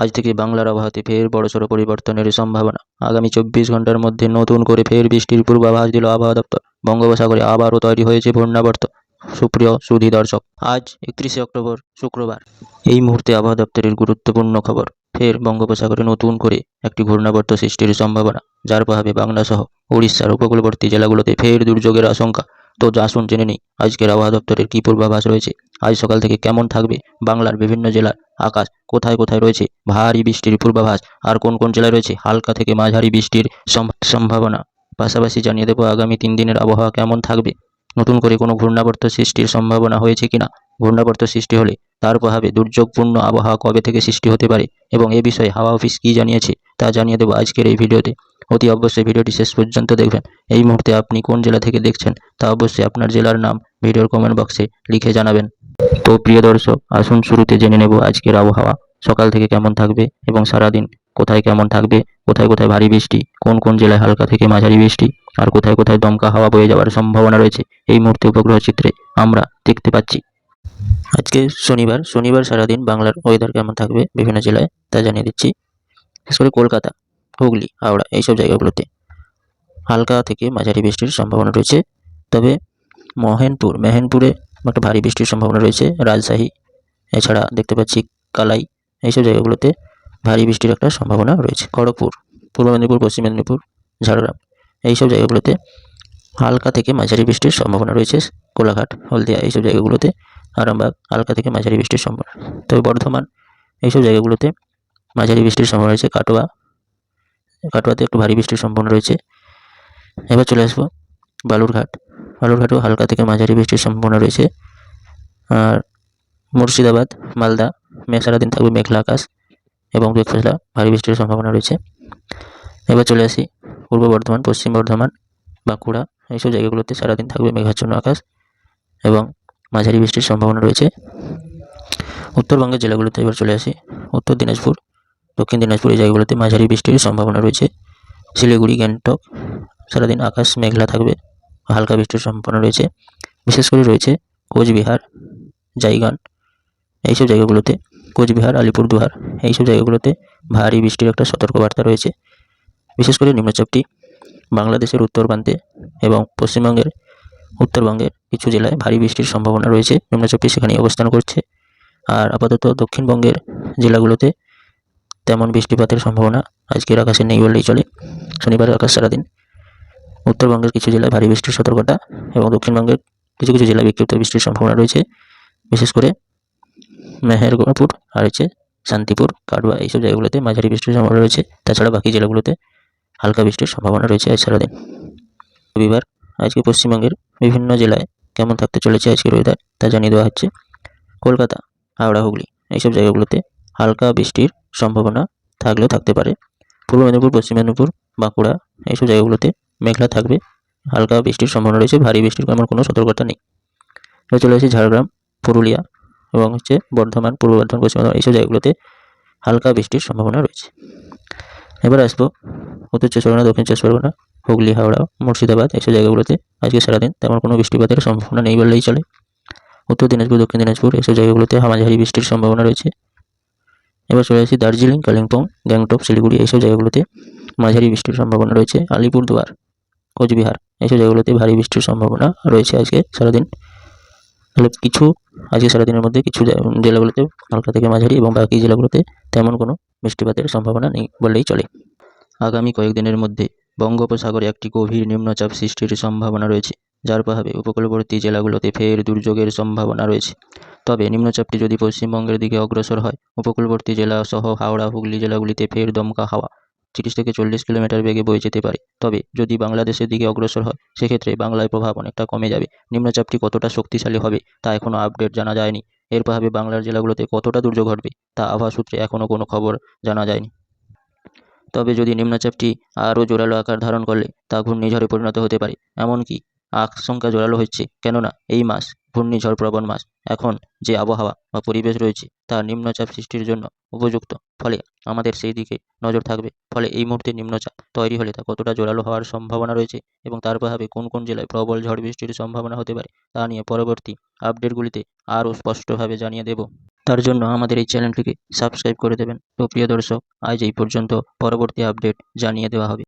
আজ থেকে বাংলার আবহাওয়াতে ফের বড়সড় পরিবর্তনের সম্ভাবনা। আগামী চব্বিশ ঘণ্টার মধ্যে নতুন করে ফের বৃষ্টির পূর্বাভাস দিল আবহাওয়া দপ্তর। বঙ্গোপসাগরে আবারও তৈরি হয়েছে ঘূর্ণাবর্ত। সুপ্রিয় সুধী দর্শক, আজ একত্রিশে অক্টোবর, শুক্রবার। এই মুহূর্তে আবহাওয়া দপ্তরের গুরুত্বপূর্ণ খবর, ফের বঙ্গোপসাগরে নতুন করে একটি ঘূর্ণাবর্ত সৃষ্টির সম্ভাবনা, যার প্রভাবে বাংলা সহ উড়িষ্যার উপকূলবর্তী জেলাগুলোতে ফের দুর্যোগের আশঙ্কা। তো আসুন জেনে নিই, আজকের আবহাওয়া দপ্তরের কী পূর্বাভাস রয়েছে? আজ সকাল থেকে কেমন থাকবে বাংলার বিভিন্ন জেলার? আকাশ কোথায় কোথায় রয়েছে? ভারী বৃষ্টির পূর্বাভাস। আর কোন কোন জেলায় রয়েছে? হালকা থেকে মাঝারি বৃষ্টির সম- সম্ভাবনা। পাশাপাশি জানিয়ে দেবো আগামী তিন দিনের আবহাওয়া কেমন থাকবে? নতুন করে কোনো ঘূর্ণাবর্ত সৃষ্টির সম্ভাবনা হয়েছে কিনা? ঘূর্ণাবর্ত সৃষ্টি হলে তার প্রভাবে দুর্যোগপূর্ণ আবহাওয়া কবে থেকে সৃষ্টি হতে পারে? এবং এ বিষয়ে হাওয়া অফিস কী জানিয়েছে? তা জানিয়ে দেবো আজকের এই ভিডিওতে। অতি অবশ্যই ভিডিওটি শেষ পর্যন্ত দেখবেন। এই মুহূর্তে আপনি কোন জেলা থেকে দেখছেন তা অবশ্যই আপনার জেলার নাম ভিডিওর কমেন্ট বক্সে লিখে জানাবেন। তো প্রিয় দর্শক, আসুন শুরুতে জেনে নেব আজকের আবহাওয়া। সকাল থেকে কেমন থাকবে এবং সারাদিন কোথায় কেমন থাকবে? কোথায় কোথায় ভারী বৃষ্টি? কোন কোন জেলায় হালকা থেকে মাঝারি বৃষ্টি? আর কোথায় কোথায় দমকা হাওয়া বয়ে যাওয়ার সম্ভাবনা রয়েছে? এই মুহূর্তে উপগ্রহ চিত্রে আমরা দেখতে পাচ্ছি। আজকে শনিবার শনিবার সারাদিন বাংলার ওয়েদার কেমন থাকবে বিভিন্ন জেলায় তা জানিয়ে দিচ্ছি। বিশেষ করে কলকাতা, হুগলি, হাওড়া এইসব জায়গাগুলোতে। হালকা থেকে মাঝারি বৃষ্টির সম্ভাবনা রয়েছে। তবে মহেনপুর, মেহেনপুরে একটা ভারী বৃষ্টির সম্ভাবনা রয়েছে। রাজশাহী, এছাড়া দেখতে পাচ্ছি কালাই এইসব জায়গাগুলোতে ভারী বৃষ্টির একটা সম্ভাবনা রয়েছে। খড়গপুর, পূর্ব মেদিনীপুর, পশ্চিম মেদিনীপুর, ঝাড়গ্রাম এইসব জায়গাগুলোতে হালকা থেকে মাঝারি বৃষ্টির সম্ভাবনা রয়েছে। কোলাঘাট, হলদিয়া এইসব জায়গাগুলোতে আরামবাগ হালকা থেকে মাঝারি বৃষ্টির সম্ভাবনা। তবে বর্ধমান এইসব জায়গাগুলোতে মাঝারি বৃষ্টির সম্ভাবনা রয়েছে, কাটোয়া। কাটোয়াতে একটু ভারী বৃষ্টির সম্ভাবনা রয়েছে। এবার চলে আসব বালুরঘাট। বালুরঘাটেও হালকা থেকে মাঝারি বৃষ্টির সম্ভাবনা রয়েছে। আর মুর্শিদাবাদ, মালদা মে সারাদিন থাকবে মেঘলা আকাশ এবং দু ভারী বৃষ্টির সম্ভাবনা রয়েছে। এবার চলে আসি পূর্ব বর্ধমান, পশ্চিম বর্ধমান, বাঁকুড়া। এইসব জায়গাগুলোতে সারাদিন থাকবে মেঘাচ্ছন্ন আকাশ এবং মাঝারি বৃষ্টির সম্ভাবনা রয়েছে। উত্তরবঙ্গের জেলাগুলোতে এবার চলে আসি। উত্তর দিনাজপুর দক্ষিণ দিনাজপুর এই জায়গাগুলোতে মাঝারি বৃষ্টির সম্ভাবনা রয়েছে। শিলিগুড়ি, গ্যাংটক, সারাদিন আকাশ মেঘলা থাকবে, হালকা বৃষ্টির সম্ভাবনা রয়েছে। বিশেষ করে রয়েছে কোচবিহার, জাইগান এইসব জায়গাগুলোতে। কোচবিহার, আলিপুরদুয়ার এইসব জায়গাগুলোতে ভারী বৃষ্টির একটা সতর্কবার্তা রয়েছে। বিশেষ করে নিম্নচাপটি বাংলাদেশের উত্তর প্রান্তে এবং পশ্চিমবঙ্গের উত্তরবঙ্গের কিছু জেলায় ভারী বৃষ্টির সম্ভাবনা রয়েছে। নিম্নচাপটি সেখানেই অবস্থান করছে। আর আপাতত দক্ষিণবঙ্গের জেলাগুলোতে তেমন বৃষ্টিপাতের সম্ভাবনা আজকের আকাশে নেই বললেই চলে। শনিবারের আকাশ সারাদিন। উত্তরবঙ্গের কিছু জেলায় ভারী বৃষ্টির সতর্কতা এবং দক্ষিণবঙ্গের কিছু কিছু জেলায় বিক্ষিপ্ত বৃষ্টির সম্ভাবনা রয়েছে। বিশেষ করে মেহেরগড়পুর, আর হচ্ছে শান্তিপুর কাটুয়া এইসব জায়গাগুলোতে মাঝারি বৃষ্টির সম্ভাবনা রয়েছে। তাছাড়া বাকি জেলাগুলোতে হালকা বৃষ্টির সম্ভাবনা রয়েছে আজ সারাদিন। রবিবার আজকে পশ্চিমবঙ্গের বিভিন্ন জেলায় কেমন থাকতে চলেছে আজকের ওয়েদার তা জানিয়ে দেওয়া হচ্ছে। কলকাতা, হাওড়া, হুগলি এইসব জায়গাগুলোতে হালকা বৃষ্টির সম্ভাবনা থাকলেও থাকতে পারে। পূর্ব মেদিনীপুর, পশ্চিম মেদিনীপুর, বাঁকুড়া এইসব জায়গাগুলোতে মেঘলা থাকবে। হালকা বৃষ্টির সম্ভাবনা রয়েছে, ভারী বৃষ্টির তেমন কোনো সতর্কতা নেই। এবার চলে আসি ঝাড়গ্রাম, পুরুলিয়া এবং হচ্ছে বর্ধমান, পূর্ব বর্ধমান, পশ্চিম বর্ধমান এইসব জায়গাগুলোতে হালকা বৃষ্টির সম্ভাবনা রয়েছে। এবার আসব উত্তর চব্বিশ পরগনা, দক্ষিণ চব্বিশ পরগনা, হুগলি, হাওড়া, মুর্শিদাবাদ এইসব জায়গাগুলোতে। আজকে সারাদিন তেমন কোনো বৃষ্টিপাতের সম্ভাবনা নেই বললেই চলে। উত্তর দিনাজপুর, দক্ষিণ দিনাজপুর এইসব জায়গাগুলোতে মাঝারি বৃষ্টির সম্ভাবনা রয়েছে। এবার চলে আসি দার্জিলিং, কালিম্পং, গ্যাংটক, শিলিগুড়ি এইসব জায়গাগুলোতে মাঝারি বৃষ্টির সম্ভাবনা রয়েছে। আলিপুরদুয়ার, কোচবিহার এইসব জায়গাগুলোতে ভারী বৃষ্টির সম্ভাবনা রয়েছে আজকে সারাদিন। তাহলে কিছু আজকে সারাদিনের মধ্যে কিছু জেলাগুলোতে হালকা থেকে মাঝারি এবং বাকি জেলাগুলোতে তেমন কোনো বৃষ্টিপাতের সম্ভাবনা নেই বললেই চলে। আগামী কয়েকদিনের মধ্যে বঙ্গোপসাগরে একটি গভীর নিম্নচাপ সৃষ্টির সম্ভাবনা রয়েছে। যার প্রভাবে উপকূলবর্তী জেলাগুলোতে ফের দুর্যোগের সম্ভাবনা রয়েছে। তবে নিম্নচাপটি যদি পশ্চিমবঙ্গের দিকে অগ্রসর হয়, উপকূলবর্তী জেলা সহ হাওড়া, হুগলি জেলাগুলিতে ফের দমকা হাওয়া তিরিশ থেকে চল্লিশ কিলোমিটার বেগে বয়ে যেতে পারে। তবে যদি বাংলাদেশের দিকে অগ্রসর হয়, সেক্ষেত্রে বাংলায় প্রভাব অনেকটা কমে যাবে। নিম্নচাপটি কতটা শক্তিশালী হবে, তা এখনও আপডেট জানা যায়নি। এর প্রভাবে বাংলার জেলাগুলোতে কতটা দুর্যোগ ঘটবে, তা আবহাওয়া সূত্রে এখনও কোনো খবর জানা যায়নি। তবে যদি নিম্নচাপটি আরও জোরালো আকার ধারণ করলে, তা ঘূর্ণিঝড়ে পরিণত হতে পারে। এমনকি আশঙ্কা জোরালো হচ্ছে কেননা এই মাস ঘূর্ণিঝড় প্রবণ মাস। এখন যে আবহাওয়া বা পরিবেশ রয়েছে, তা নিম্নচাপ সৃষ্টির জন্য উপযুক্ত। ফলে আমাদের সেই দিকে নজর থাকবে। ফলে এই মুহূর্তে নিম্নচাপ তৈরি হলে তা কতটা জোরালো হওয়ার সম্ভাবনা রয়েছে এবং তার প্রভাবে কোন কোন জেলায় প্রবল ঝড় বৃষ্টির সম্ভাবনা হতে পারে, তা নিয়ে পরবর্তী আপডেটগুলিতে আরও স্পষ্টভাবে জানিয়ে দেব। তার জন্য আমাদের এই চ্যানেলটিকে সাবস্ক্রাইব করে দেবেন। তো প্রিয় দর্শক, আজ এই পর্যন্ত। পরবর্তী আপডেট জানিয়ে দেওয়া হবে।